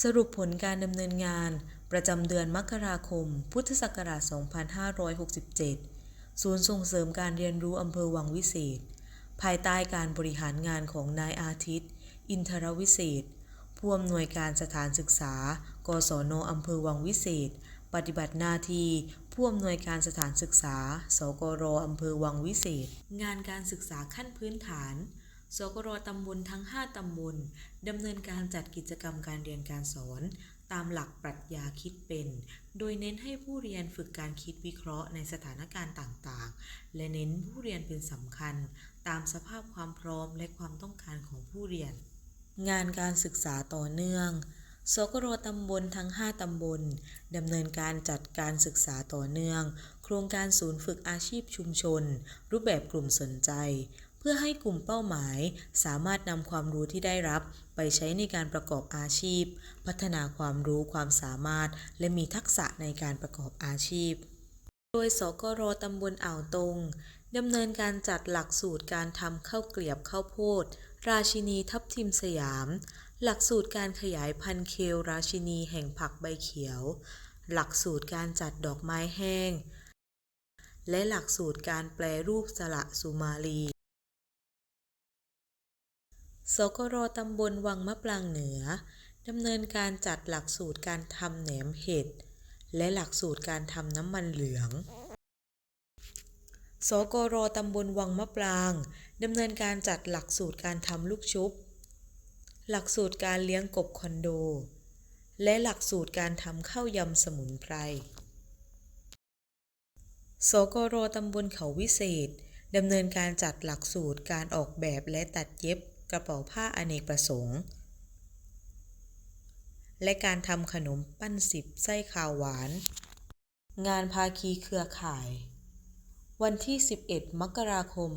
สรุปผลการดำเนินงาน ประจำเดือนมกราคม พุทธศักราช 2567 ศูนย์ส่งเสริมการเรียนรู้อำเภอวังวิเศษ ภายใต้การบริหารงานของนายอาทิตย์ อินทรวิเศษ ผู้อำนวยการสถานศึกษา กศนอำเภอวังวิเศษ ปฏิบัติหน้าที่ผู้อำนวยการสถานศึกษา สกรอำเภอวังวิเศษ งานการศึกษาขั้นพื้นฐาน สกรตำบลทั้ง 5 ตำบลดำเนินการจัดกิจกรรมการเรียนการสอน ตามหลักปรัชญาคิดเป็น โดยเน้นให้ผู้เรียนฝึกการคิดวิเคราะห์ในสถานการณ์ต่างๆ และเน้นผู้เรียนเป็นสำคัญ ตามสภาพความพร้อมและความต้องการของผู้เรียน งานการศึกษาต่อเนื่องสกรตำบลทั้ง 5 ตำบลดำเนินการจัดการศึกษาต่อเนื่อง โครงการศูนย์ฝึกอาชีพชุมชน รูปแบบกลุ่มสนใจ เพื่อให้กลุ่มเป้าหมาย สามารถนำความรู้ที่ได้รับ ไปใช้ในการประกอบอาชีพ พัฒนาความรู้ความสามารถ และมีทักษะในการประกอบอาชีพ โดยสกรตำบลอ่าวตงดำเนินการจัดหลักสูตรการทำข้าวเกลียบข้าวโพด ราชินีทับทิมสยาม หลักสูตรการขยายพันธุ์เคลราชินีแห่งผักใบเขียว หลักสูตรการจัดดอกไม้แห้ง และหลักสูตรการแปลรูปสละสุมาลี สกรตำบลวังมะปรางเหนือดำเนินการจัดหลักสูตรการทำแหนมเห็ด และหลักสูตรการทำน้ำมันเหลือง สกรตำบลวังมะปรางดำเนินการจัดหลักสูตรการทำลูกชุบ หลักสูตรการเลี้ยงกบคอนโด และหลักสูตรการทำข้าวยำสมุนไพร สกรตำบลเขาวิเศษดำเนินการจัดหลักสูตรการออกแบบและตัดเย็บ กระเป๋าผ้าอเนกประสงค์ และการทำขนมปั้นสิบไส้ขาวหวาน งานภาคีเครือข่าย วันที่ 11 มกราคม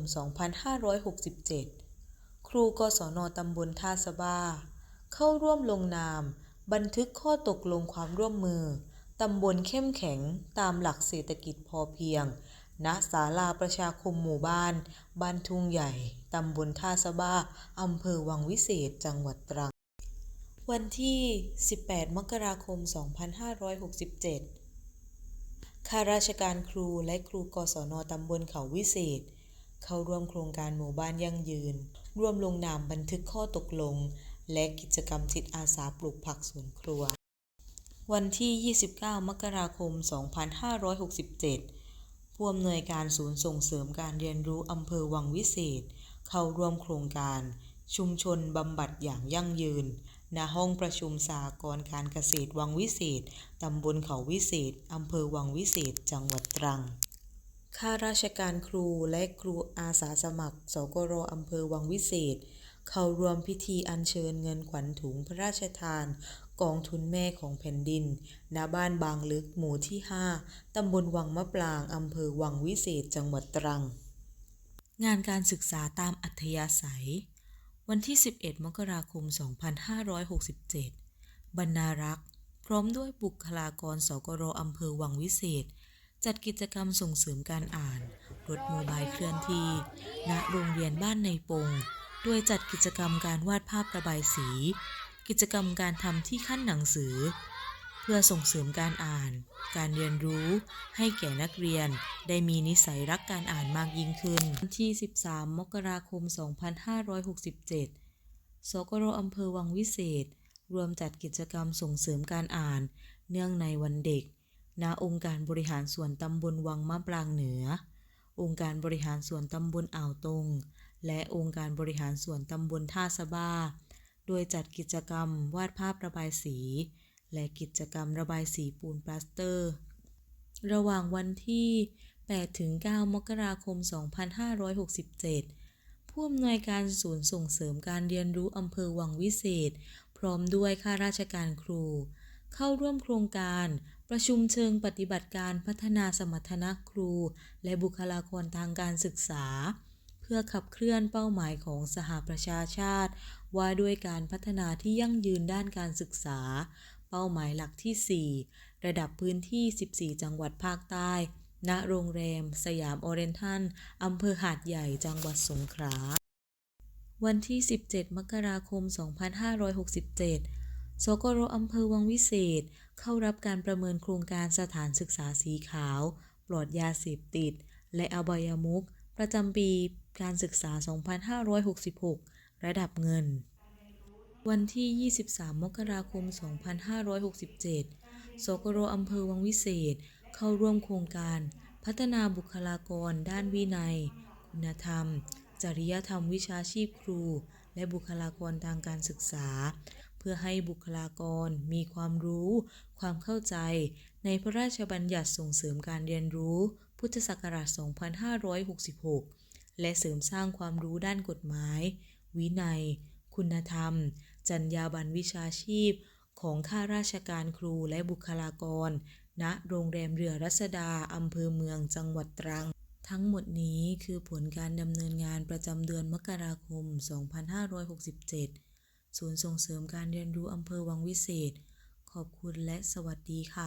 2567 ครูกศนตำบลท่าสะบ้า เข้าร่วมลงนาม บันทึกข้อตกลงความร่วมมือตำบลเข้มแข็งตามหลักเศรษฐกิจพอเพียง ณศาลาประชาคมหมู่บ้าน บ้านทุ่งใหญ่ ตำบลท่าสะบ้า อำเภอวังวิเศษ จังหวัดตรัง วันที่ 18 มกราคม 2567 ข้าราชการครูและครูกศนตำบลเขาวิเศษ เข้าร่วมโครงการหมู่บ้านยั่งยืน ร่วมลงนามบันทึกข้อตกลง และกิจกรรมจิตอาสาปลูกผักสวนครัว วันที่ 29 มกราคม 2567 ผู้อำนวยการศูนย์ส่งเสริมการเรียนรู้อำเภอวังวิเศษ เข้าร่วมโครงการ ชุมชนบำบัดอย่างยั่งยืน ณ ห้องประชุมสหกรการเกษตรวังวิเศษ ตำบลเขาวิเศษ อำเภอวังวิเศษ จังหวัดตรัง ข้าราชการครูและครูอาสาสมัคร สกรอำเภอวังวิเศษ เข้าร่วมพิธีอัญเชิญเงินขวัญถุงพระราชทาน กองทุนแม่ของแผ่นดิน ณ บ้านบางลึกหมู่ที่ 5 ตำบลวังมะปราง อำเภอวังวิเศษ จังหวัดตรัง งานการศึกษาตามอัธยาศัย วันที่ 11 มกราคม 2567 บรรณารักษ์พร้อมด้วยบุคลากรสกรอำเภอวังวิเศษ จัดกิจกรรมส่งเสริมการอ่าน รถโมบายเคลื่อนที่ ณ โรงเรียนบ้านในปง โดยจัดกิจกรรมการวาดภาพระบายสี กิจกรรมการทำที่ขั้นหนังสือ เพื่อส่งเสริมการอ่าน การเรียนรู้ให้แก่นักเรียนได้มีนิสัยรักการอ่านมากยิ่งขึ้นวันที่ 13 มกราคม 2567 สกรอำเภอวังวิเศษ รวมจัดกิจกรรมส่งเสริมการอ่าน เนื่องในวันเด็ก ณ องค์การบริหารส่วนตำบลวังมะปรางเหนือ องค์การบริหารส่วนตำบลอ่าวตง และองค์การบริหารส่วนตำบลท่าสะบ้า โดยจัดกิจกรรมวาดภาพระบายสี และกิจกรรมระบายสีปูนปลาสเตอร์ ระหว่างวันที่ 8 ถึง 9 มกราคม 2567 ผู้อำนวยการศูนย์ส่งเสริมการเรียนรู้อำเภอวังวิเศษ พร้อมด้วยข้าราชการครู เข้าร่วมโครงการประชุมเชิงปฏิบัติการพัฒนาสมรรถนะครู และบุคลากรทางการศึกษา เพื่อขับเคลื่อนเป้าหมายของสหประชาชาติ ว่าด้วยการพัฒนาที่ยั่งยืนด้านการศึกษา เป้าหมายหลักที่ 4 ระดับพื้นที่ 14 จังหวัดภาคใต้ ณ โรงแรม สยามโอเรนทัลอำเภอหาดใหญ่ จังหวัดสงขลา วันที่ 17 มกราคม 2567 สกรอำเภอวังวิเศษ เข้ารับการประเมินโครงการสถานศึกษาสีขาว ปลอดยาเสพติด และอบายมุขประจำปีการศึกษา 2566 ระดับเงิน วันที่ 23 มกราคม 2567 สกรอำเภอวังวิเศษ เข้าร่วมโครงการ พัฒนาบุคลากรด้านวินัย คุณธรรม จริยธรรมวิชาชีพครู และบุคลากรทางการศึกษา เพื่อให้บุคลากรมีความรู้ ความเข้าใจ ในพระราชบัญญัติส่งเสริมการเรียนรู้ พุทธศักราช 2566 และเสริมสร้างความรู้ด้านกฎหมาย วินัย คุณธรรม จรรยาบรรณวิชาชีพ ของข้าราชการครูและบุคลากร ณ โรงแรมเรือรัศดาอำเภอเมืองจังหวัดตรัง ทั้งหมดนี้คือผลการดำเนินงานประจำเดือนมกราคม 2567 ศูนย์ส่งเสริมการเรียนรู้อำเภอวังวิเศษ ขอบคุณและสวัสดีค่ะ